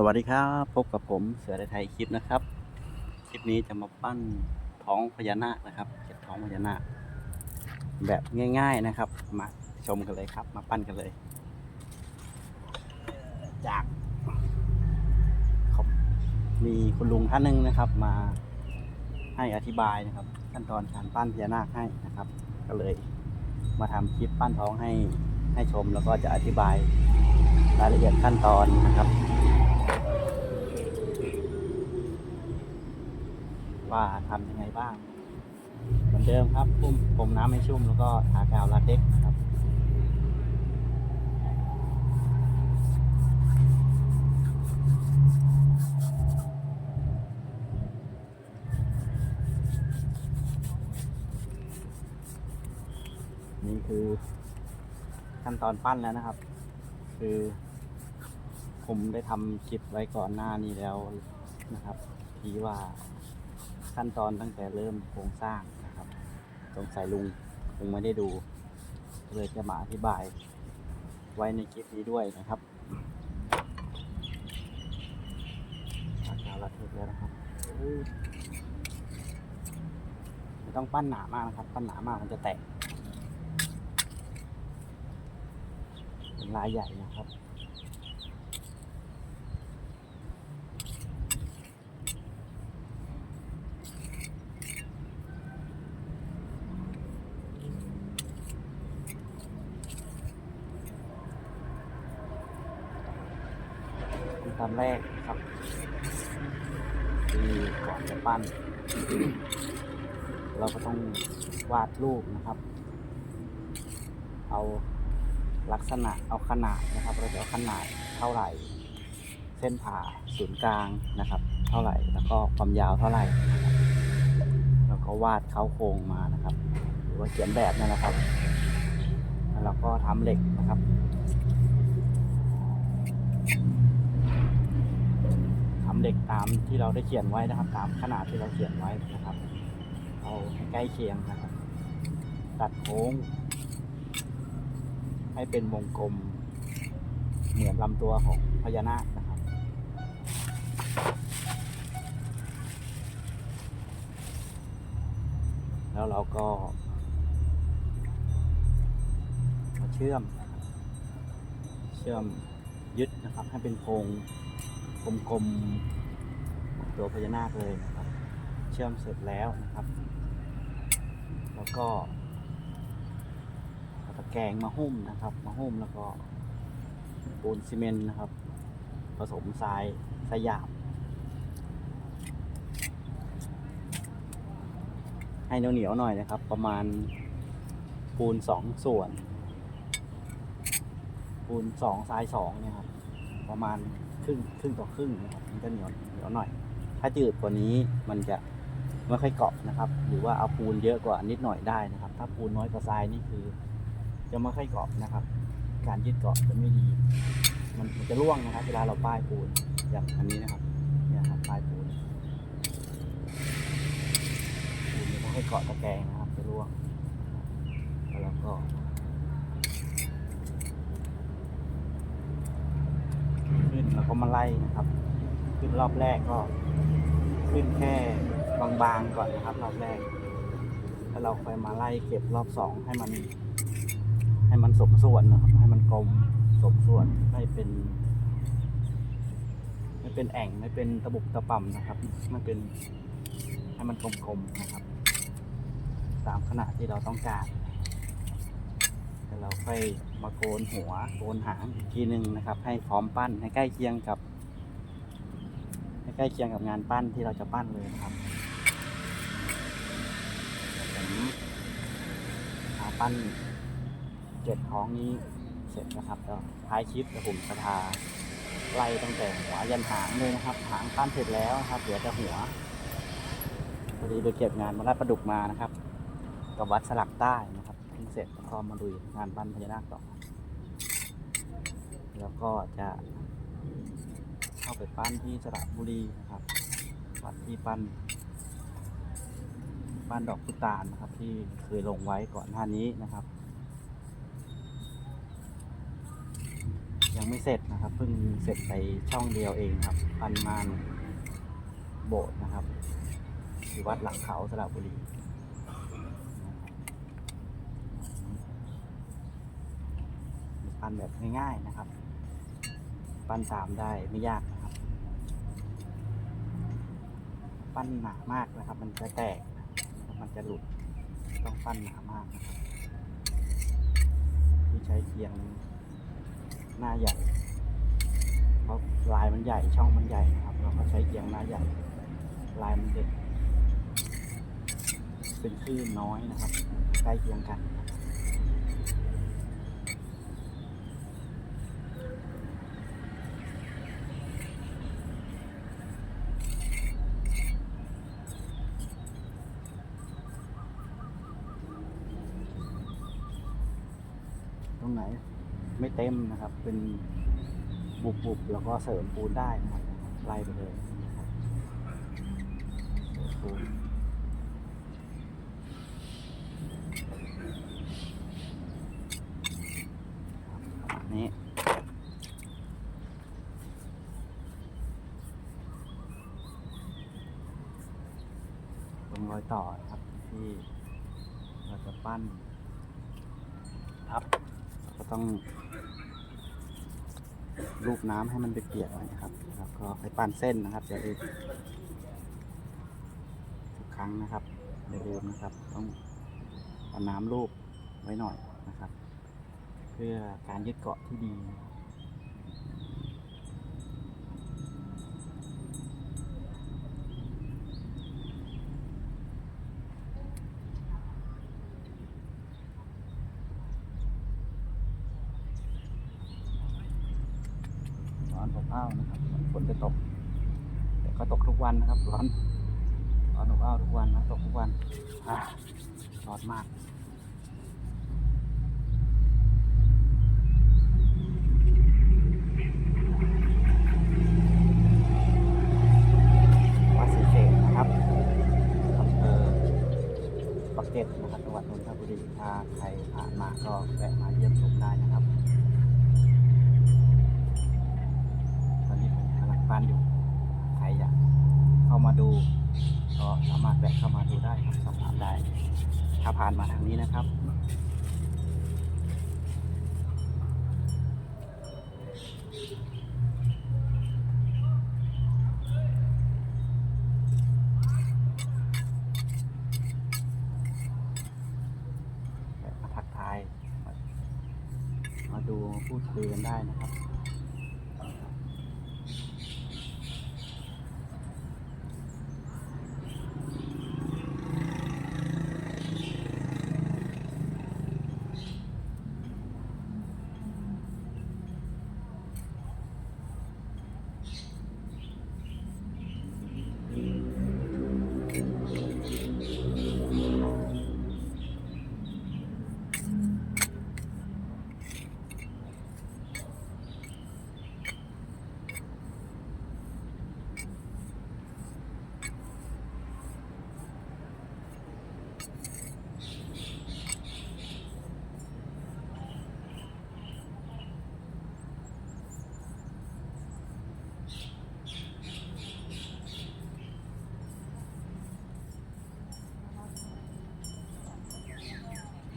สวัสดีครับพบกับผมเสือไทยคลิปนะครับ คลิปนี้จะมาปั้นท้องพญานาคนะครับเก็บท้องพญานาคแบบง่าย ๆนะครับ มาชมกันเลยครับ มาปั้นกันเลย จากมมีคุณลุงท่านหนึ่งนะครับ มาให้อธิบายนะครับ ขั้นตอนการปั้นพญานาคให้นะครับ ก็เลย มาทำคลิปปั้นท้องให้ให้ชมแล้วก็จะอธิบายรายละเอียดขั้นตอนนะครับ ว่าทำยังไงบ้าง เหมือนเดิมครับพุ่มผมน้ำให้ชุ่มแล้วก็ทากาวลาเท็กครับนี่คือขั้นตอนปั้นแล้วนะครับ คือ ผมได้ทำคลิปไว้ก่อนหน้านี้แล้วนะครับ ที่ว่า ขั้นตอนตั้งแต่เริ่มโครงสร้างนะครับสงสัยลุงคงไม่ได้ดูเลยจะมาอธิบายไว้ในคลิปนี้ด้วยนะครับอาการระทึกแล้วนะครับไม่ต้องปั้นหนามากนะครับ ปั้นหนามากมันจะแตกเป็นลายใหญ่นะครับ อนแรกนะครับที่ก่อนจะปั้น เราก็ต้องวาดรูปนะครับ เอาลักษณะเอาขนาดนะครับ เราจะเอาขนาดเท่าไหร่ เส้นผ่าศูนย์กลางนะครับ เท่าไหร่แล้วก็ความยาวเท่าไหร่นะครับแล้วก็วาดเขาโครงมานะครับ หรือว่าเขียนแบบนั่นแหละครับแล้วเราก็ทำเหล็กนะครับ ทำ เหล็กตามที่เราได้เขียนไว้นะครับ ตามขนาดที่เราเขียนไว้นะครับ เอาให้ใกล้เคียงนะครับ ตัดโค้ง ให้เป็นวงกลม เหมือนลำตัวของพญานาคนะครับแล้วเราก็มาเชื่อม เชื่อมยึดนะครับ ให้เป็นโครง กลมๆตัวพญานาคเลยนะครับ เชื่อมเสร็จแล้วนะครับ แล้วก็ตะแกรงมาหุ้มนะครับ มาหุ้มแล้วก็ปูนซีเมนต์นะครับ ผสมทรายทรายหยาบให้เหนียวๆหน่อยนะครับ ประมาณปูนสองส่วน ปูนสองทรายสองเนี่ยครับ ประมาณ รึ่งครึ่งต่อครึ่งนะครับมันจะเหนียวเหนียวหน่อย ถ้าจืดกว่านี้มันจะไม่ค่อยเกาะนะครับ หรือว่าเอาปูนเยอะกว่านิดหน่อยได้นะครับ ถ้าปูนน้อยกว่าทรายนี่คือ จะไม่ค่อยเกาะนะครับ การยึดเกาะจะไม่ดี มันมันจะร่วงนะครับ เวลาเราป้ายปูนอย่างอันนี้นะครับเนี่ยครับป้ายปูนปูนจะไม่ค่อยเกาะตะแกรงนะครับ จะร่วงแล้วก็ ขึ้น แล้วก็มาไล่นะครับ ขึ้นรอบแรกก็ขึ้นแค่บางๆก่อนนะครับ รอบแรก แล้วเราค่อยมาไล่เก็บรอบสองให้มัน ให้มันสมส่วนนะครับ ให้มันกลมสมส่วนไม่เป็นไม่เป็นแอ่งไม่เป็นตะบุกตะป่ำนะครับไม่เป็นให้มันกลมๆนะครับ ตามขนาดที่เราต้องการแล้วเราค่อย มาโกนหัวโกนหางอีกทีหนึ่งนะครับ ให้พร้อมปั้นให้ใกล้เคียงกับให้ใกล้เคียงกับงานปั้นที่เราจะปั้นเลยครับผมหาปั้นเจ็ดท้องนี้เสร็จนะครับแล้วท้ายคลิปจะผมจะพาไล่ตั้งแต่หัวยันหางเลยนะครับ หางปั้นเสร็จแล้วครับเหลือแต่หัวพอดีไปเก็บงานมาลาดประดุกมานะครับ กับวัดสลักใต้นะครับเพิ่งเสร็จแล้วก็มาลุยงานปั้นพญานาคต่อ แล้วก็จะเข้าไปปั้นที่สระบุรีนะครับวัดที่ปั้นปั้นดอกพุตานนะครับ ที่เคยลงไว้ก่อนหน้านี้นะครับ ยังไม่เสร็จนะครับเพิ่งเสร็จไปช่องเดียวเองครับปั้นมานโบสถ์นะครับที่วัดหลังเขาสระบุรีปั้นแบบง่ายๆนะครับ ปั้นตามได้ไม่ยากนะครับ ปั้นหนามากนะครับ มันจะแตกมันจะหลุดต้องปั้นหนามากนะครับที่ใช้เคียงหน้าใหญ่เพราะลายมันใหญ่ช่องมันใหญ่นะครับ เราก็ใช้เคียงหน้าใหญ่ ลายมันเด็กเป็นคลื่นน้อยนะครับใกล้เคียงกัน ตรงไหนไม่เต็มนะครับ เป็นบุบๆแล้วก็เสริมปูนได้นะครับไล่ไปเลยเสริมปูนนี้ตรงรอยต่อครับที่เราจะปั้น ต้องรูปน้ำให้มันเปียกๆหน่อยนะครับ แล้วก็ไปปั้นเส้นนะครับอย่าลืมทุกครั้งนะครับอย่าลืมนะครับ ต้องเอาน้ำรูปไว้หน่อยนะครับ เพื่อการยึดเกาะที่ดีนะครับร้อนอบอ้าวนะครับฝนจะตก แต่ก็ตกทุก วันนะครับร้อนร้อนอบอ้าวทุกวันนะตกทุกวันอ่าร้อนมากวัดศรีเสกนะครับอำเภอปักเกร็ดนะครับจังหวัดนนทบุรีถ้าใครผ่านมาก็แวะมาเยี่ยมชมได้นะครับ ตอนนี้ผมกำลังปั้นอยู่ ใครอยากเข้ามา ดูก็สามารถแวะเข้ามาดูได้ครับสอบถามได้ถ้าผ่านมาทางนี้นะครับแบบมาทักทาย มามาดูมาพูดคุยกันได้นะครับ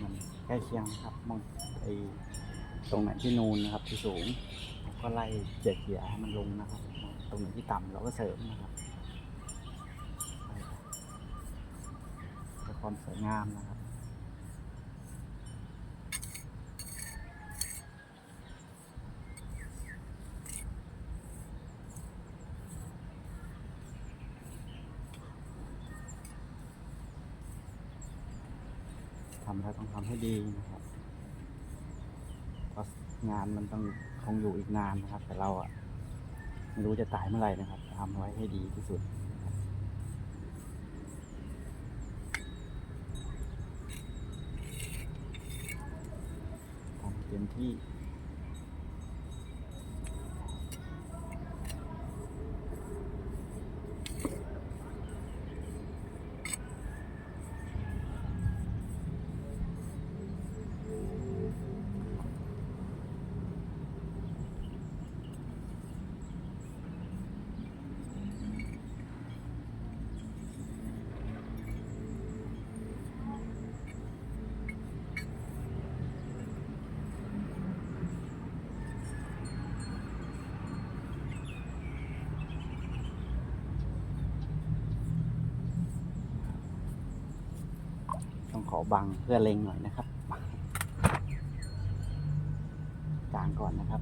มันใก ล้เคียงนะครับมองไอตรงไหนที่นูนนะครับที่สูงเราก็ไล่เจียเกียให้มันลงนะครับ ตรงไหนที่ต่ำเราก็เสริมนะครับไล่ไปเพื่อความสวยงามนะครับ ทำแล้วต้องทำให้ดีนะครับเพราะงานมันต้องคงอยู่อีกนานนะครับ แต่เราอะไม่รู้จะตายเมื่อไหร่นะครับทำไว้ให้ดีที่สุดครับทำเต็มที่ ขอบังเพื่อเล็งหน่อยนะครับกลางก่อนนะครับ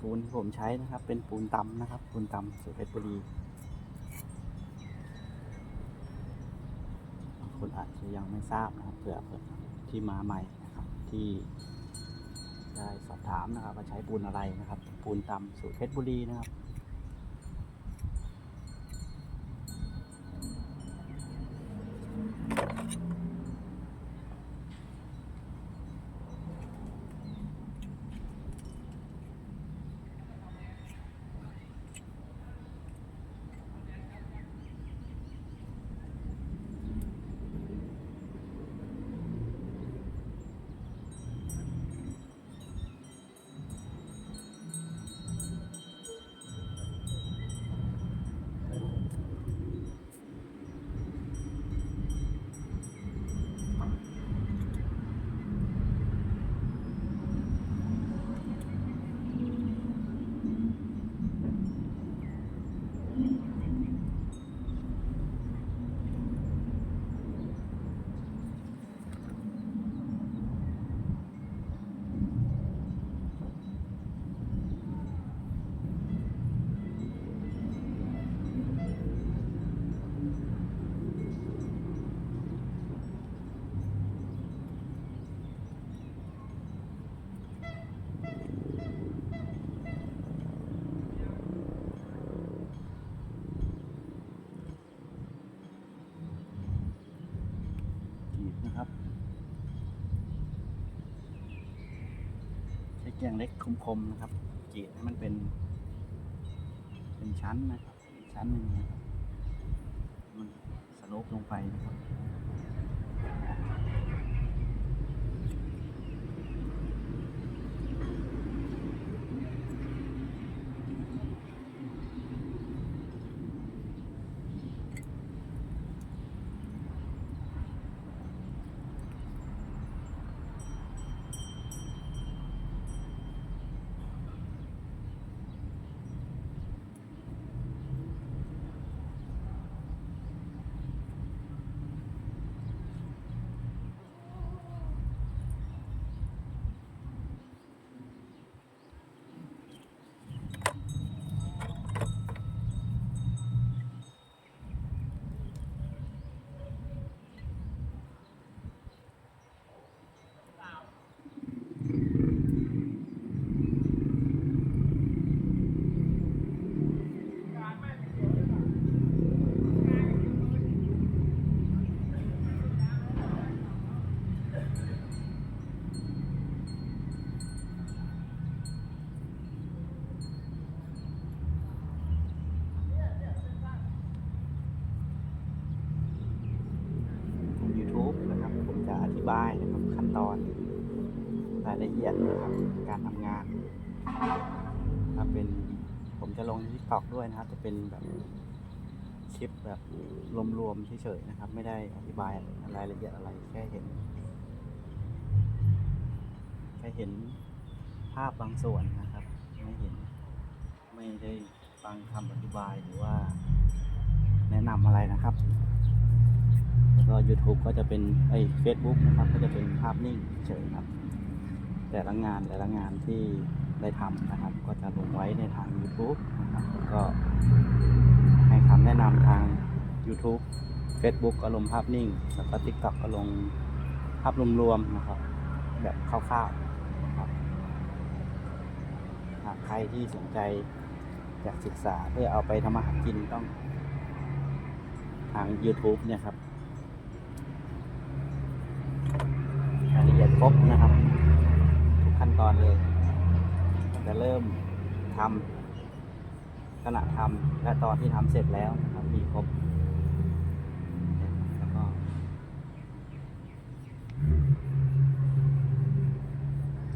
ปูนที่ผมใช้นะครับ เป็นปูนตำนะครับ ปูนตำสูตรเพชรบุรีคนอาจจะยังไม่ทราบนะครับเผื่อเผื่อที่มาใหม่นะครับที่ได้สอบถามนะครับว่าใช้ปูนอะไรนะครับ ปูนตำสูตรเพชรบุรีนะครับ งเล็กคมๆนะครับจีดให้มันเป็น เป็นชั้นนะครับชั้นหนึ่งนะครับมันสโลปลงไปนะครับ จะอธิ บายนะครับขั้นตอนรายละเอียดนะครับการทำงานถ้าเป็นผมจะลงที่ t อกด้วยนะครับ จะเป็นแบบคลิปแบบรวมๆเฉยๆนะครับ ไม่ได้อธิบายรายละเอียดอะไรแค่เห็นแค่เห็นภาพบางส่วนนะครับ ไม่เห็นไม่ได้ฟังคำอธิบายหรือว่า แนะนำอะไรนะครับ ก็ YouTube ก็จะเป็นไอ้ Facebook นะครับ ก็จะเป็นภาพนิ่งเฉยครับ แต่ละงานแต่ละงานที่ได้ทำนะครับ ก็จะลงไว้ในทาง YouTube นะครับก็ให้คำแนะนำทาง YouTube Facebook ก็ลงภาพนิ่ง แล้วก็ TikTok ก็ลงภาพรวมๆนะครับ แบบคร่าวๆนะครับหากใครที่สนใจอยากศึกษาเพื่อเอาไปทำมาหารกินต้องทาง YouTube เนี่ยครับรายละเอียดครบนะครับ ทุกขั้นตอนเลย จะเริ่มทำขณะทำและตอนที่ทำเสร็จแล้วมีครบแล้วก็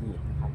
นี่นะครับ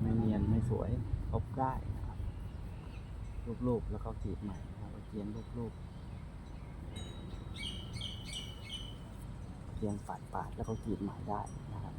ไม่เนียนไม่ส วยลบได้นะครับ รูปๆแล้วก็กรีดใหม่นะครับเอาเกียนรูปๆเกียนฝาดปาดๆแล้วก็กรีดใหม่ได้นะครับ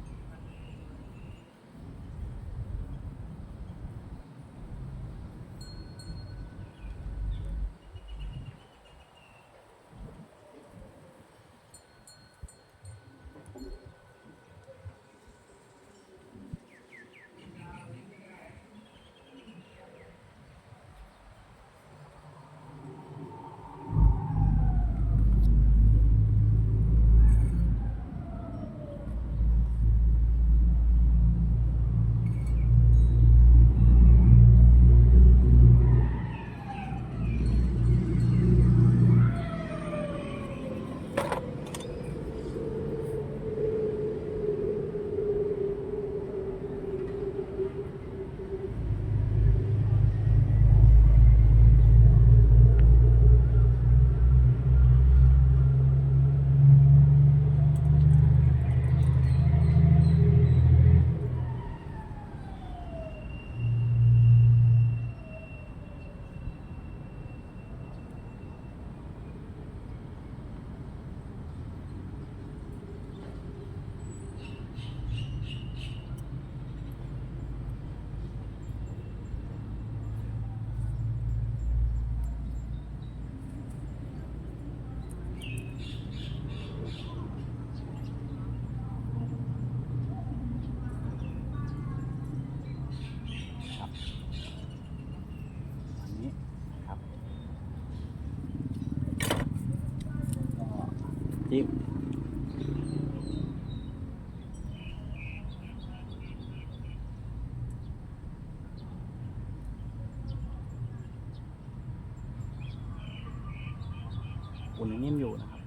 นิ่มอยู่นะครับ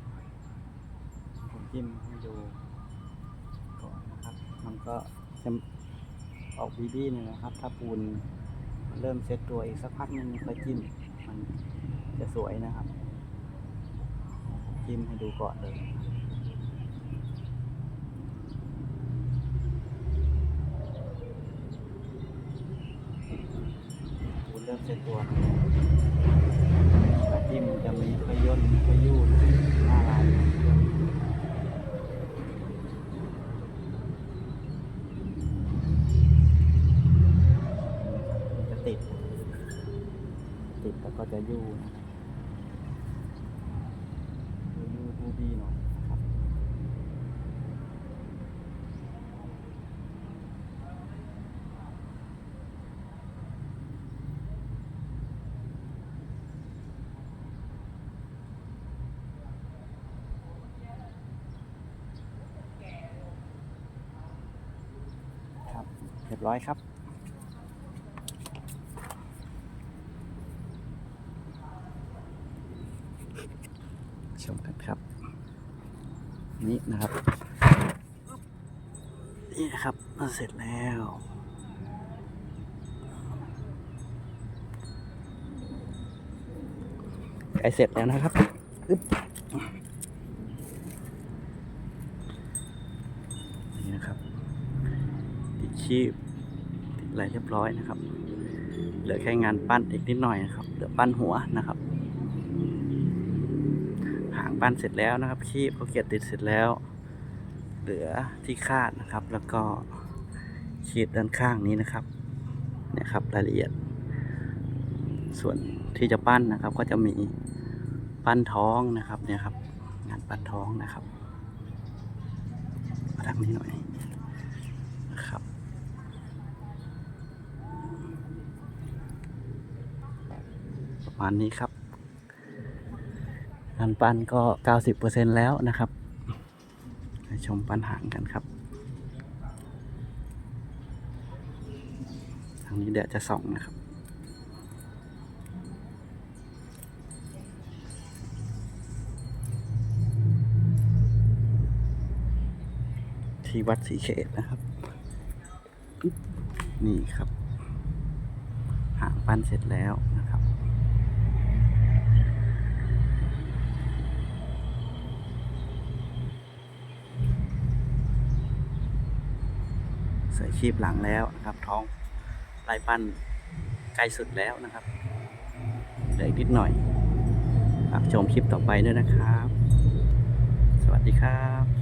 ผมจิ้มให้ดูก่อนนะครับ มันก็จะออกบีบี้เนี่ยนะครับ ถ้าปูนมันเริ่มเซ็ตตัวอีกสักพักนึงค่อยจิ้ม มันจะสวยนะครับ จิ้มให้ดูก่อนเลยปูนเริ่มเซ็ตตัว ไปย่นขยุ่นหน้าลายมันจะติด ติดแล้วก็จะยู่นะครับยู่บูบี้หน่อยนะครับ ร้อยครับ ชมกันครับ นี่นะครับ นี่นะครับเสร็จแล้วใกล้เสร็จแล้วนะครับอึ๊บนี่นะครับติดชีพ อะไรเรียบร้อยนะครับ เหลือแค่งานปั้นอีกนิดหน่อยนะครับ เหลือปั้นหัวนะครับ หางปั้นเสร็จแล้วนะครับ คีบเขาเกียรติดเสร็จแล้ว เหลือที่คาดนะครับ แล้วก็ขีดด้านข้างนี้นะครับเนี่ยครับรายละเอียด ส่วนที่จะปั้นนะครับ ก็จะมีปั้นท้องนะครับเนี่ยครับ งานปั้นท้องนะครับมาทางนี้หน่อยนะครับ ประ มาณนี้ครับงานปั้นก็ 90%แล้วนะครับไปชมปั้นหางกันครับ ทางนี้เดี๋ยวจะส่องนะครับที่วัดสีเขตนะครับ นี่ครับ หางปั้นเสร็จแล้ว ใส่ชีพหลังแล้วนะครับ ท้องลายปั้นใกล้สุดแล้วนะครับเหลืออีกนิดหน่อยฝากชมคลิปต่อไปด้วยนะครับ สวัสดีครับ